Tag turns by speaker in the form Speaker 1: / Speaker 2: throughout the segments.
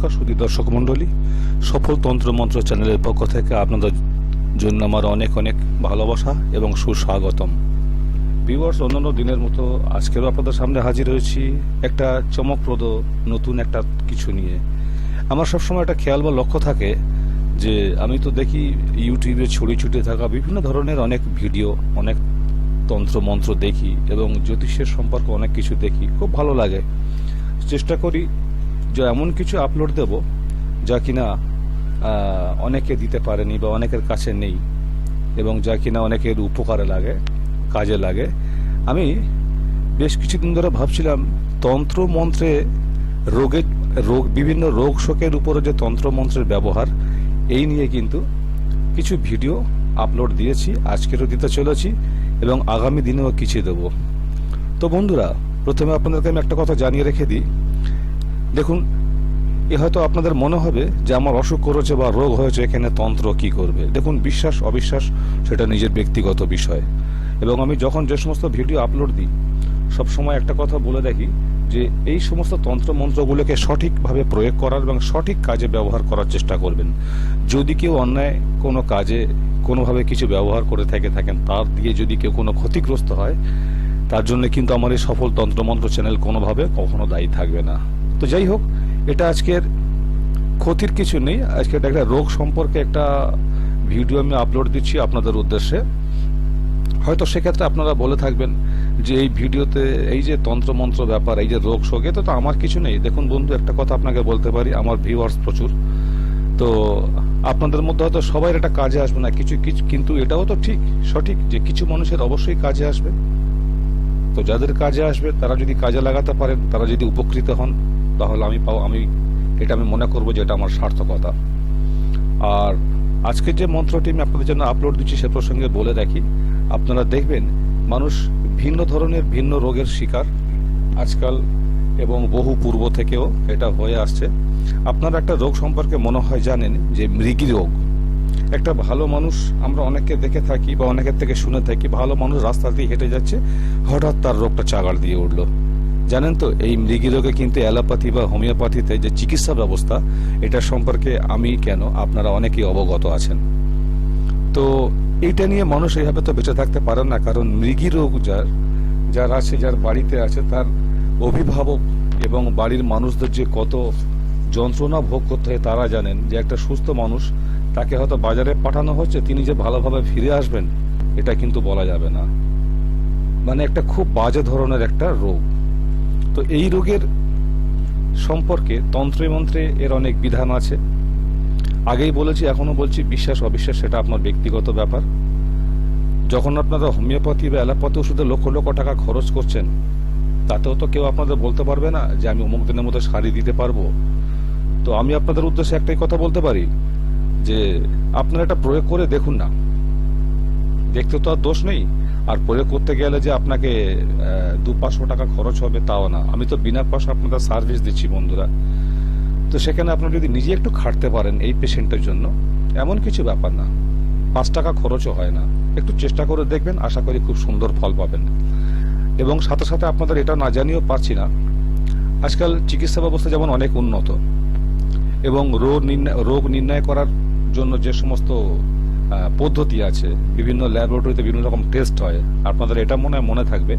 Speaker 1: নমস্কার সুদী দর্শক মণ্ডলী। সফল তন্ত্রমন্ত্র চ্যানেলের পক্ষ থেকে আপনাদের জন্য আমার অনেক অনেক ভালোবাসা এবং সুস্বাগতম। ভিউয়ার্স, অন্যান্য দিনের মতো আজকেরও আপনাদের সামনে হাজির হয়েছি একটা চমকপ্রদ নতুন একটা কিছু নিয়ে। আমার সবসময় একটা খেয়াল বা লক্ষ্য থাকে যে আমি তো দেখি ইউটিউবে ছড়িয়ে ছুটে থাকা বিভিন্ন ধরনের অনেক ভিডিও, অনেক তন্ত্র মন্ত্র দেখি এবং জ্যোতিষের সম্পর্কে অনেক কিছু দেখি। খুব ভালো লাগে। চেষ্টা করি এমন কিছু আপলোড দেব যা কিনা অনেকে দিতে পারেনি বা অনেকের কাছে নেই এবং যা কিনা অনেকের উপকারে লাগে, কাজে লাগে। আমি বেশ কিছুদিন ধরে ভাবছিলাম, তন্ত্র মন্ত্রে রোগের, রোগ, বিভিন্ন রোগ শোকের উপরে যে তন্ত্র মন্ত্রের ব্যবহার, এই নিয়ে কিন্তু কিছু ভিডিও আপলোড দিয়েছি, আজকেরও দিতে চলেছি এবং আগামী দিনেও কিছু দেবো। তো বন্ধুরা, প্রথমে আপনাদেরকে আমি একটা কথা জানিয়ে রেখে দিই। দেখুন, এ হয়তো আপনাদের মনে হবে যে আমার অসুখ করেছে বা রোগ হয়েছে, এখানে তন্ত্র কি করবে? দেখুন, বিশ্বাস, অবিশ্বাস, সেটা নিজের ব্যক্তিগত বিষয়। এবং আমি যখন যে সমস্ত ভিডিও আপলোড দিই সবসময় একটা কথা বলে দেখি যে এই সমস্ত তন্ত্র মন্ত্রগুলোকে সঠিকভাবে প্রয়োগ করার এবং সঠিক কাজে ব্যবহার করার চেষ্টা করবেন। যদি কেউ অন্যায় কোনো কাজে কোনোভাবে কিছু ব্যবহার করে থেকে থাকেন, তার দিয়ে যদি কেউ কোনো ক্ষতিগ্রস্ত হয়, তার জন্য কিন্তু আমার এই সফল তন্ত্রমন্ত্র চ্যানেল কোনোভাবে কখনো দায়ী থাকবে না। তো যাই হোক, এটা আজকের ক্ষতির কিছু নেই। আজকে এটা একটা রোগ সম্পর্কে একটা ভিডিও আমি আপলোড দিচ্ছি আপনাদের উদ্দেশ্যে। হয়তো সেক্ষেত্রে আপনারা বলে থাকবেন যে এই ভিডিওতে এই যে তন্ত্রমন্ত্র ব্যাপার, এই যে রোগ শোক তো আমার কিছু নেই। দেখুন বন্ধু, একটা কথা আপনাকে বলতে পারি, আমার ভিউয়ার্স প্রচুর। তো আপনাদের মধ্যে হয়তো সবাই এটা কাজে আসবে না। কিছু কিছু, কিন্তু এটাও তো ঠিক, সঠিক যে কিছু মানুষের অবশ্যই কাজে আসবে। তো যাদের কাজে আসবে, তারা যদি কাজে লাগাতে পারেন, তারা যদি উপকৃত হন তাহলে আমি পাও আমি এটা আমি মনে করব যে এটা আমার সার্থকতা। আর আজকে যে মন্ত্রটি আমি আপনাদের জন্য আপলোড দিচ্ছি সে প্রসঙ্গে বলে রাখি, আপনারা দেখবেন মানুষ ভিন্ন ধরনের, ভিন্ন রোগের শিকার আজকাল এবং বহু পূর্ব থেকেও এটা হয়ে আসছে। আপনারা একটা রোগ সম্পর্কে মনে হয় জানেন যে মৃগী রোগ। একটা ভালো মানুষ আমরা অনেককে দেখে থাকি বা অনেকের থেকে শুনে থাকি, ভালো মানুষ রাস্তা দিয়ে হেঁটে যাচ্ছে, হঠাৎ তার রোগটা চাগার দিয়ে উঠল। জানেন তো, এই মৃগী রোগে কিন্তু অ্যালোপ্যাথি বা হোমিওপ্যাথিতে যে চিকিৎসা ব্যবস্থা, এটা সম্পর্কে আমি কেন, আপনারা অনেকেই অবগত আছেন। তো এইটা নিয়ে মানুষ এইভাবে তো বেঁচে থাকতে পারেন না, কারণ মৃগী রোগ যার যার আছে, যার বাড়িতে আছে, তার অভিভাবক এবং বাড়ির মানুষদের যে কত যন্ত্রণা ভোগ করতে হয় তারা জানেন যে একটা সুস্থ মানুষ তাকে হয়তো বাজারে পাঠানো হচ্ছে, তিনি যে ভালোভাবে ফিরে আসবেন, এটা কিন্তু বলা যাবে না। মানে একটা খুব বাজে ধরনের একটা রোগ। তো এই রোগের সম্পর্কে তন্ত্রে মন্ত্রে এর অনেক বিধান আছে। আগেই বলেছি এখনও বলছি, বিশ্বাস, অবিশ্বাস, সেটা আপনার ব্যক্তিগত ব্যাপার। যখন আপনারা হোমিওপ্যাথি বা অ্যালোপ্যাথি ওষুধে লক্ষ লক্ষ টাকা খরচ করছেন, তাতেও তো কেউ আপনাদের বলতে পারবে না যে আমি অমুক দিনের মধ্যে শাড়ি দিতে পারব। তো আমি আপনাদের উদ্দেশ্যে একটাই কথা বলতে পারি, যে আপনারা এটা প্রয়োগ করে দেখুন না। দেখতে তো আর দোষ নেই। আর প্রয়োগ করতে গেলে যে আপনাকে দু পাঁচশো টাকা খরচ হবে তাও না। আমি তো বিনা পয়সা আপনাদের সার্ভিস দিচ্ছি বন্ধুরা। তো সেখানে আপনি যদি নিজে একটু খাটতে পারেন এই পেশেন্টের জন্য, এমন কিছু ব্যাপার না। পাঁচ টাকা খরচও হয় না। একটু চেষ্টা করে দেখবেন, আশা করি খুব সুন্দর ফল পাবেন। এবং সাথে সাথে আপনাদের এটা না জানিয়েও পারছি না, আজকাল চিকিৎসা ব্যবস্থা যেমন অনেক উন্নত, এবং রোগ নির্ণয় রোগ নির্ণয় করার জন্য যে সমস্ত পদ্ধতি আছে। বিভিন্ন ল্যাবরেটরিতে বিভিন্ন রকম টেস্ট হয়। আপনাদের এটা মনে মনে থাকবে।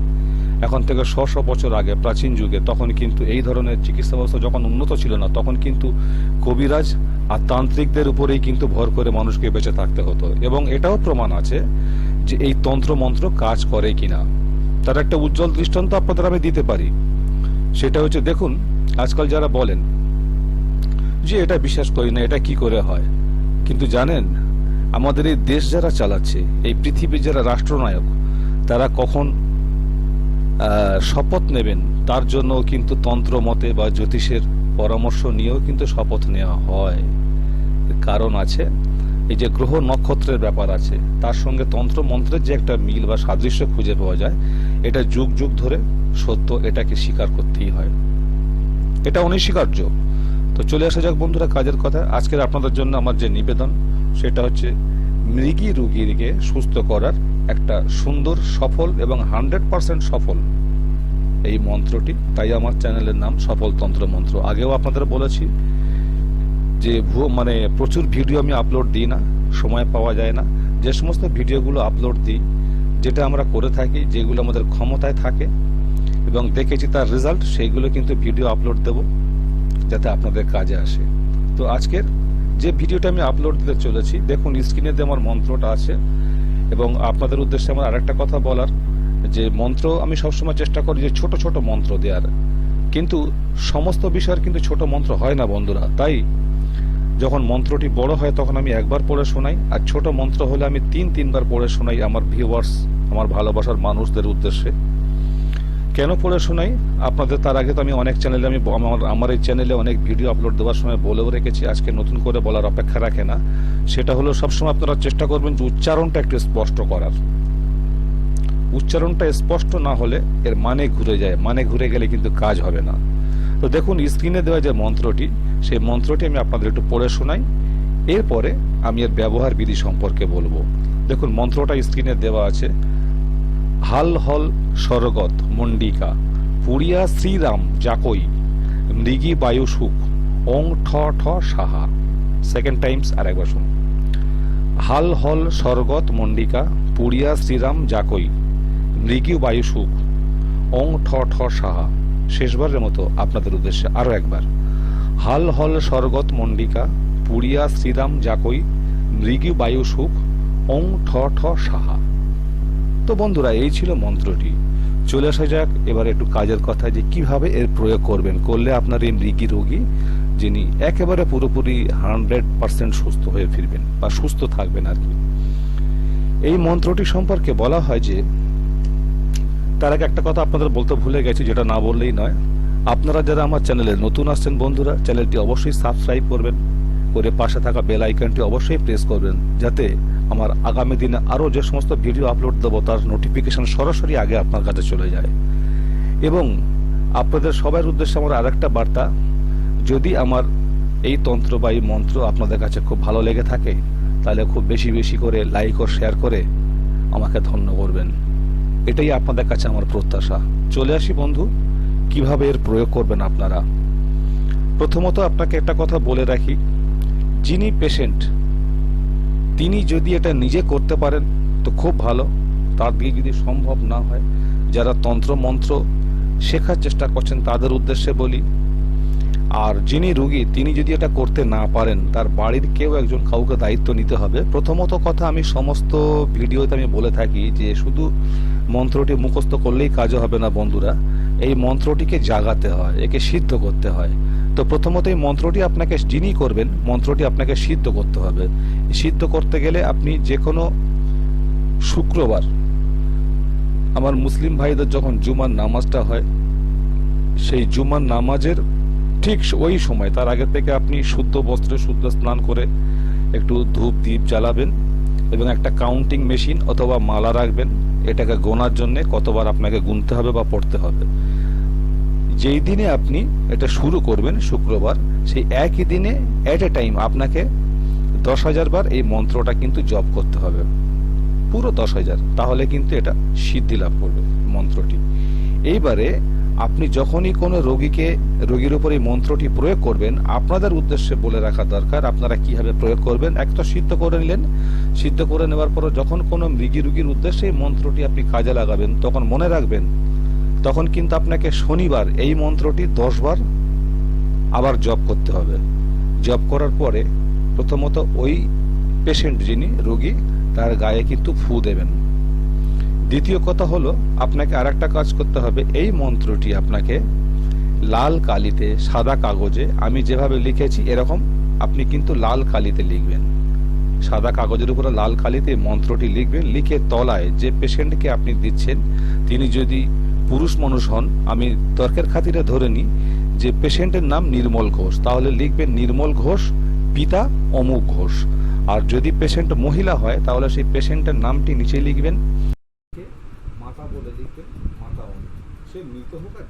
Speaker 1: এখন থেকে শ শ বছর আগে, প্রাচীন যুগে, তখন কিন্তু এই ধরনের চিকিৎসা ব্যবস্থা যখন উন্নত ছিল না, তখন কিন্তু কবিরাজ আর তান্ত্রিকদের উপরেই কিন্তু ভর করে মানুষকে বেঁচে থাকতে হতো। এবং এটাও প্রমাণ আছে যে এই তন্ত্র মন্ত্র কাজ করে কিনা। তার একটা উজ্জ্বল দৃষ্টান্ত আপনাদের আমি দিতে পারি। সেটা হচ্ছে, দেখুন, আজকাল যারা বলেন যে এটা বিশ্বাস করি না, এটা কি করে হয়? কিন্তু জানেন আমাদের এই দেশ যারা চালাচ্ছে, এই পৃথিবীর যারা রাষ্ট্রনায়ক, তারা কখন শপথ নেবেন? তার জন্য কিন্তু তন্ত্র মতে বা জ্যোতিষের পরামর্শ নিয়েও কিন্তু শপথ নেওয়া হয়। কারণ আছে, এই যে গ্রহ নক্ষত্রের ব্যাপার আছে, তার সঙ্গে তন্ত্র মন্ত্রের যে একটা মিল বা সাদৃশ্য খুঁজে পাওয়া যায়, এটা যুগ যুগ ধরে সত্য এটাকে স্বীকার করতেই হয়। এটা অনস্বীকার্য। তো চলে আসা যাক বন্ধুরা কাজের কথা। আজকের আপনাদের জন্য আমার যে নিবেদন সেটা হচ্ছে মৃগী রুগীকে সুস্থ করার একটা সুন্দর, সফল এবং হান্ড্রেড পার্সেন্ট সফল এই মন্ত্রটি। তাই আমার চ্যানেলের নাম সফল তন্ত্র মন্ত্র। আগেও আপনাদের বলেছি যে ভুয়ো মানে প্রচুর ভিডিও আমি আপলোড দিই না, সময় পাওয়া যায় না। যে সমস্ত ভিডিওগুলো আপলোড দিই, যেটা আমরা করে থাকি, যেগুলো আমাদের ক্ষমতায় থাকে এবং দেখেছি তার রেজাল্ট সেইগুলো কিন্তু ভিডিও আপলোড দেব, যাতে আপনাদের কাজে আসে। তো আজকের যে ভিডিওটা আমি আপলোড দিতে চলেছি, দেখুন স্ক্রিনে যে আমার মন্ত্রটা আছে, এবং আপনাদের উদ্দেশ্যে আমার আরেকটা কথা বলার, যে মন্ত্র আমি সবসময় চেষ্টা করি যে ছোট ছোট মন্ত্র দেওয়ার। কিন্তু সমস্ত বিষয়ের কিন্তু ছোট মন্ত্র হয় না, বন্ধুরা। তাই যখন মন্ত্রটি বড় হয়, তখন আমি একবার পড়ে শোনাই, আর ছোট মন্ত্র হলে আমি তিন তিনবার পড়ে শোনাই আমার ভিউয়ার্স আমার ভালোবাসার মানুষদের উদ্দেশ্যে। কেন পড়ে শোনাই? আপনাদের তার আগে তো আমি অনেক চ্যানেলে আমি আমার আমার এই চ্যানেলে অনেক ভিডিও আপলোড দেওয়ার সময় বলেও রেখেছি, আজকে নতুন করে বলার অপেক্ষা রাখে না। সেটা হলো সবসময় আপনারা চেষ্টা করবেন যে উচ্চারণটা একটু স্পষ্ট করার। উচ্চারণটা স্পষ্ট না হলে এর মানে ঘুরে যায় মানে ঘুরে গেলে কিন্তু কাজ হবে না। তো দেখুন স্ক্রিনে দেওয়া যে মন্ত্রটি, সেই মন্ত্রটি আমি আপনাদের একটু পড়ে শোনাই। এরপরে আমি এর ব্যবহার বিধি সম্পর্কে বলব। দেখুন, মন্ত্রটা স্ক্রিনে দেওয়া আছে। হাল হল স্বর্গত মন্ডিকা পুরিয়া শ্রীরাম জাকই মৃগী বায়ু সুখ, ওং ঠ ঠ সাহা। সেকেন্ড টাইমস আর একবার শুন হাল হল স্বর্গত মন্ডিকা পুরিয়া শ্রীরাম জাকই মৃগী বায়ু সুখ, ওং ঠ ঠ সাহা। শেষবারের মতো আপনাদের উদ্দেশ্যে আরও একবার। হাল হল স্বর্গত মন্ডিকা পুরিয়া শ্রীরাম জাকই মৃগী বায়ু সুখ, ওং ঠ ঠ সাহা। তো বন্ধুরা, এই ছিল মন্ত্রটি। চলে আসা যাক, এবার একটু কাজের কথা যে কীভাবে এর প্রয়োগ করবেন। করলে আপনার এই মৃগী রোগী, যিনি একেবারে পুরোপুরি হান্ড্রেড পার্সেন্ট সুস্থ হয়ে ফিরবেন বা সুস্থ থাকবেন আর কি। এই মন্ত্রটি সম্পর্কে বলা হয় যে, তার আগে একটা কথা আপনাদের বলতে ভুলে গেছি, যেটা না বললেই নয়। আপনারা যারা আমার চ্যানেলে নতুন আসছেন বন্ধুরা, চ্যানেলটি অবশ্যই সাবস্ক্রাইব করবেন। করে পাশে থাকা বেল আইকনটি অবশ্যই প্রেস করবেন, যাতে আমার আগামী দিনে আরও যে সমস্ত ভিডিও আপলোড দেবো, তার নোটিফিকেশন সরাসরি আগে আপনার কাছে চলে যায়। এবং আপনাদের সবার উদ্দেশ্যে আমার আরেকটা বার্তা, যদি আমার এই তন্ত্র বা এই মন্ত্র আপনাদের কাছে খুব ভালো লেগে থাকে, তাহলে খুব বেশি বেশি করে লাইক ও শেয়ার করে আমাকে ধন্য করবেন। এটাই আপনাদের কাছে আমার প্রত্যাশা। চলে আসি বন্ধু, কীভাবে এর প্রয়োগ করবেন আপনারা? প্রথমত আপনাকে একটা কথা বলে রাখি, যিনি পেশেন্ট তিনি যদি এটা নিজে করতে পারেন, তো খুব ভালো। তার দিকে যদি সম্ভব না হয়, যারা তন্ত্র মন্ত্র শেখার চেষ্টা করছেন, তাদের উদ্দেশ্যে বলি, আর যিনি রুগী, তিনি যদি এটা করতে না পারেন, তার বাড়ির কেউ একজন কাউকে দায়িত্ব নিতে হবে। প্রথমত কথা আমি সমস্ত ভিডিওতে আমি বলে থাকি যে, শুধু মন্ত্রটি মুখস্থ করলেই কাজে হবে না বন্ধুরা। এই মন্ত্রটিকে জাগাতে হয়, একে সিদ্ধ করতে হয়। তো প্রথমত এই মন্ত্রটি আপনাকে যিনি করবেন, মন্ত্রটি আপনাকে সিদ্ধ করতে হবে। সিদ্ধ করতে গেলে আপনি যে কোনো শুক্রবার, আমার মুসলিম ভাইদের যখন জুমার নামাজটা হয়, সেই জুমার নামাজের ঠিক ওই সময়, তার আগে থেকে আপনি শুদ্ধ বস্ত্রে শুদ্ধ স্নান করে একটু ধূপ দ্বীপ জ্বালাবেন এবং একটা কাউন্টিং মেশিন অথবা মালা রাখবেন। এটাকে গোনার জন্য কতবার আপনাকে গুনতে হবে বা পড়তে হবে। যেই দিনে আপনি এটা শুরু করবেন, শুক্রবার, সেই একই দিনে অ্যাট এ টাইম আপনাকে দশ হাজার বার এই মন্ত্রটা কিন্তু জপ করতে হবে। পুরো দশ হাজার। তাহলে কিন্তু এটা সিদ্ধি লাভ করবে মন্ত্রটি। এইবারে আপনি যখনই কোনো রোগীকে, রোগীর উপর এই মন্ত্রটি প্রয়োগ করবেন, আপনাদের উদ্দেশ্যে বলে রাখা দরকার, আপনারা কীভাবে প্রয়োগ করবেন, এক তো সিদ্ধ করে নিলেন। সিদ্ধ করে নেওয়ার পর যখন কোনো মৃগী রোগীর উদ্দেশ্যে এই মন্ত্রটি আপনি কাজে লাগাবেন, তখন মনে রাখবেন তখন কিন্তু আপনাকে শনিবার এই মন্ত্রটি দশ বার আবার জপ করতে হবে। জপ করার পরে প্রথমত ওই পেশেন্ট যিনি রোগী, তার গায়ে কিন্তু ফু দেবেন। দ্বিতীয় কথা হলো, আপনাকে আর একটা কাজ করতে হবে। এই মন্ত্রটি আপনাকে লাল কালিতে, সাদা কাগজে, আমি যেভাবে লিখেছি এরকম আপনি কিন্তু লাল কালিতে লিখবেন। সাদা কাগজের উপরে লাল কালিতে মন্ত্রটি লিখবেন। লিখে তলায় যে পেশেন্টকে আপনি দিচ্ছেন, তিনি যদি পুরুষ মানুষ হন, আমি তর্কের খাতিরে ধরে নিই যে পেশেন্টের নাম নির্মল ঘোষ। তাহলে লিখবেন নির্মল ঘোষ, পিতা অমুক ঘোষ। আর যদি পেশেন্ট মহিলা হয়, তাহলে সেই পেশেন্টের নামটি নিচে লিখবেন। মাতা বলে মাতা সে মৃত হোক আর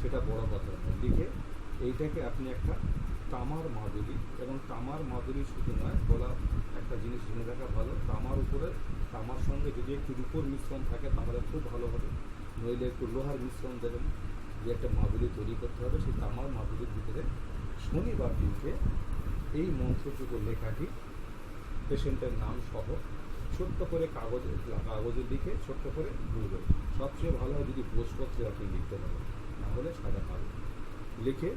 Speaker 1: সেটা আপনি একটা তামার এবং তামার মাদুরি শুধু নয়, বলা একটা জিনিস জেনে রাখা ভালো। তামার উপরে তামার সঙ্গে যদি একটু রূপোর মিশ্রণ থাকে, তাহলে খুব ভালো হবে। নইলে একটু লোহার মিশ্রণ দেবেন, যে একটা মাদুরি তৈরি করতে হবে, সেই তামার মাদুরির ভিতরে শনিবার দিনকে এই মন্ত্রটুকু লেখাটি, পেশেন্টের নাম সহ ছোট্ট করে কাগজে কাগজের দিকে ছোট্ট করে ভুলবেন সবচেয়ে ভালো হয় যদি ভোজপত্রে আপনি লিখতে পারেন, না হলে সাদা কালো। লিখে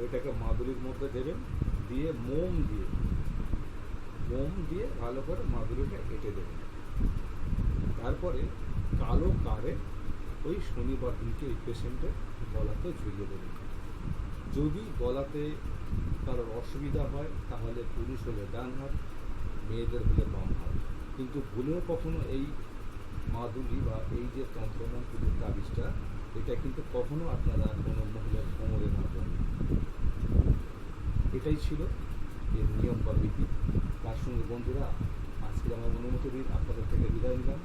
Speaker 1: ওইটাকে মাদুরির মধ্যে দেবেন, দিয়ে মোম দিয়ে মোম দিয়ে ভালো করে মাদুরিটা এঁটে দেবেন। তারপরে কালো কারে ওই শনিবার দিনকে ওই পেশেন্টের গলাতে ঝুলিয়ে দেবেন যদি গলাতে কারোর অসুবিধা হয়, তাহলে পুরুষ হলে ডান হাত মেয়েদের হলে বাম হাত কিন্তু ভুলেও কখনো এই মাদুলি বা এই যে তন্ত্রমন্ত্রের তাবিজটা, এটা কিন্তু কখনো আপনারা কোনো মহিলার কোমরে না। দেন এটাই ছিল এর নিয়ম বা বিধি। তার সঙ্গে বন্ধুরা আজকে আমার অনুমতি দিন আপনাদের থেকে বিদায় নিলাম।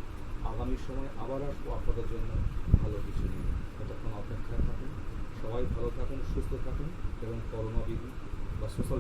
Speaker 1: আগামী সময় আবার আসব আপনাদের জন্য ভালো কিছু নিয়ে। ততক্ষণ অপেক্ষায় থাকুন। সবাই ভালো থাকুন, সুস্থ থাকুন এবং করোনা বিধি বা সোশ্যাল